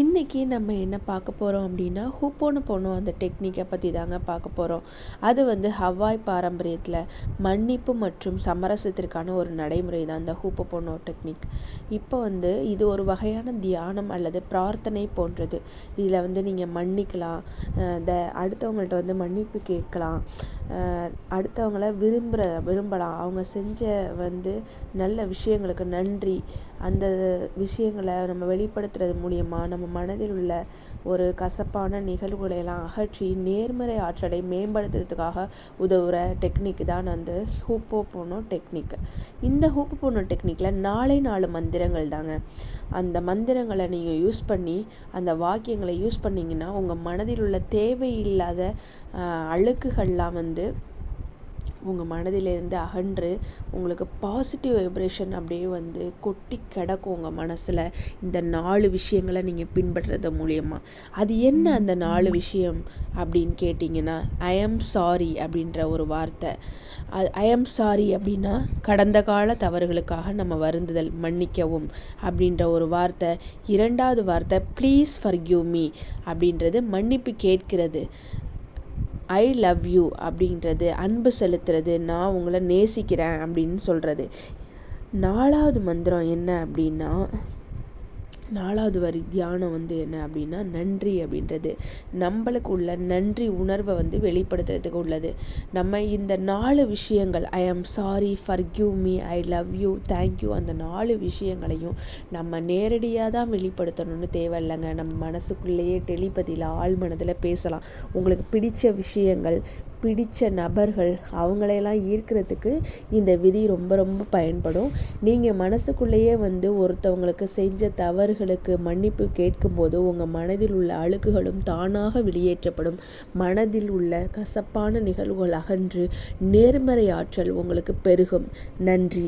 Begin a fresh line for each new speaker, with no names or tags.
இன்றைக்கி நம்ம என்ன பார்க்க போகிறோம் அப்படின்னா ஹூப்போன்னு போனோம். அந்த டெக்னிக்கை பற்றி தாங்க பார்க்க போகிறோம் அது வந்து ஹவாய் பாரம்பரியத்தில் மன்னிப்பு மற்றும் சமரசத்திற்கான ஒரு நடைமுறை தான் அந்த ஹூப்போ போனோ டெக்னிக். இப்போ வந்து இது ஒரு வகையான தியானம் அல்லது பிரார்த்தனை போன்றது. இதில் வந்து நீங்கள் மன்னிக்கலாம். த அடுத்தவங்கள்ட்ட வந்து மன்னிப்பு கேட்கலாம். அடுத்தவங்கள விரும்புகிற விரும்பலாம். அவங்க செஞ்ச வந்து நல்ல விஷயங்களுக்கு நன்றி. அந்த விஷயங்களை நம்ம வெளிப்படுத்துறது மூலியமாக நம்ம மனதில் உள்ள ஒரு கசப்பான நிகழ்வுகளை எல்லாம் அகற்றி நேர்மறை ஆற்றலை மேம்படுத்துறதுக்காக உதவுற டெக்னிக் தான் அந்த ஹூப்போ போனோ டெக்னிக் இந்த ஹூப்போ போனோ டெக்னிக்கில் நாளை நாலு மந்திரங்கள் தாங்க. அந்த மந்திரங்களை நீங்கள் யூஸ் பண்ணி அந்த வாக்கியங்களை யூஸ் பண்ணிங்கன்னா உங்கள் மனதில் உள்ள தேவையில்லாத அழுக்குகள்லாம் வந்து உங்கள் மனதிலேருந்து அகன்று உங்களுக்கு பாசிட்டிவ் வைப்ரேஷன் அப்படியே வந்து கொட்டி கிடக்கும் உங்கள் மனசில் இந்த நாலு விஷயங்களை நீங்கள் பின்பற்றுறது மூலியமாக அது என்ன அந்த நாலு விஷயம் அப்படின்னு கேட்டிங்கன்னா ஐ எம் சாரி அப்படின்ற ஒரு வார்த்தை. அது ஐ எம் சாரி அப்படின்னா கடந்த கால தவறுகளுக்காக நம்ம வருந்துதல் மன்னிக்கவும் அப்படின்ற ஒரு வார்த்தை. இரண்டாவது வார்த்தை ப்ளீஸ் ஃபர்கியூ மீ அப்படின்றது மன்னிப்பு கேட்கிறது. ஐ லவ் யூ அப்படின்றது அன்பு செலுத்துறது நான் உங்களை நேசிக்கிறேன் அப்படின்னு சொல்கிறது நாலாவது மந்திரம் என்ன அப்படின்னா நாலாவது வரி தியானம் வந்து என்ன அப்படின்னா நன்றி அப்படின்றது. நம்மளுக்கு உள்ள நன்றி உணர்வை வந்து வெளிப்படுத்துறதுக்கு உள்ளது. நம்ம இந்த நாலு விஷயங்கள் I am sorry forgive me I love you thank you அந்த நாலு விஷயங்களையும் நம்ம நேரடியாக தான் வெளிப்படுத்தணும்னு தேவையில்லைங்க நம்ம மனசுக்குள்ளேயே டெலிபதியில் ஆள் மனதில் பேசலாம். உங்களுக்கு பிடிச்ச விஷயங்கள் பிடித்த நபர்கள் அவங்களையெல்லாம் ஈர்க்கிறதுக்கு இந்த விதி ரொம்ப ரொம்ப பயன்படும். நீங்கள் மனசுக்குள்ளேயே வந்து ஒருத்தவங்களுக்கு செஞ்ச தவறுகளுக்கு மன்னிப்பு கேட்கும்போது உங்கள் மனதில் உள்ள அழுக்குகளும் தானாக வெளியேற்றப்படும். மனதில் உள்ள கசப்பான நிகழ்வுகள் அகன்று நேர்மறை ஆற்றல் உங்களுக்கு பெருகும். நன்றி.